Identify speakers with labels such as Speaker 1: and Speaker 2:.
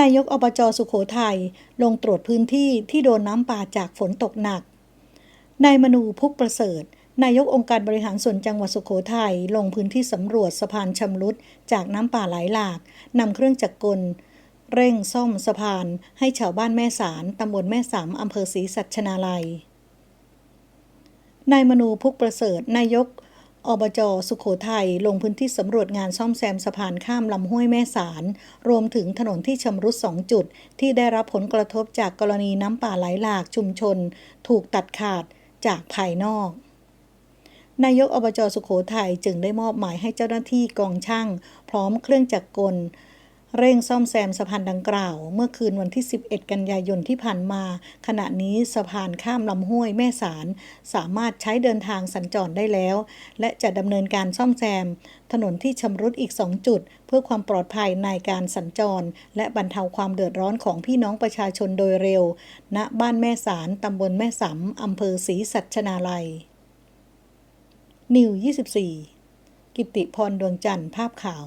Speaker 1: นายกอบจสุขโขทัยลงตรวจพื้นที่ที่โดนน้ำป่าจากฝนตกหนัก นายมนูพุกประเสริฐ นายกองค์การบริหารส่วนจังหวัดสุขโขทัยลงพื้นที่สำรวจสะพานชำรุดจากน้ำป่าไหลหลากนำเครื่องจักรกล เร่งซ่อมสะพาน ให้ชาวบ้านแม่สารตำบลแม่สามอำเภอศรีสัชนาลัย นายมนูพุกประเสริฐนายก อบจสุขโขทัยลงพื้นที่สำรวจงานซ่อมแซมสะพานข้ามลำห้วยแม่สาร รวมถึงถนนที่ชำรุดสองจุด ที่ได้รับผลกระทบจากกรณีน้ำป่าไหลหลากชุมชน ถูกตัดขาดจากภายนอก นายกอบจสุขโขทัยจึงได้มอบหมายให้เจ้าหน้าที่กองช่าง พร้อมเครื่องจักรกล เร่งซ่อมแซมสะพานดังกล่าว เมื่อคืนวันที่ 11 กันยายนที่ผ่านมา ขณะนี้สะพานข้ามลำห้วยแม่สาร สามารถใช้เดินทางสัญจรได้แล้ว และจะดำเนินการซ่อมแซม ถนนที่ชำรุดอีก 2 จุด เพื่อความปลอดภัยในการสัญจร และบรรเทาความเดือดร้อนของพี่น้องประชาชนโดยเร็ว ณ บ้านแม่สารตำบลแม่สำอำเภอศรีสัชนาลัย นิว 24 กิติพรดวงจันทร์ภาพข่าว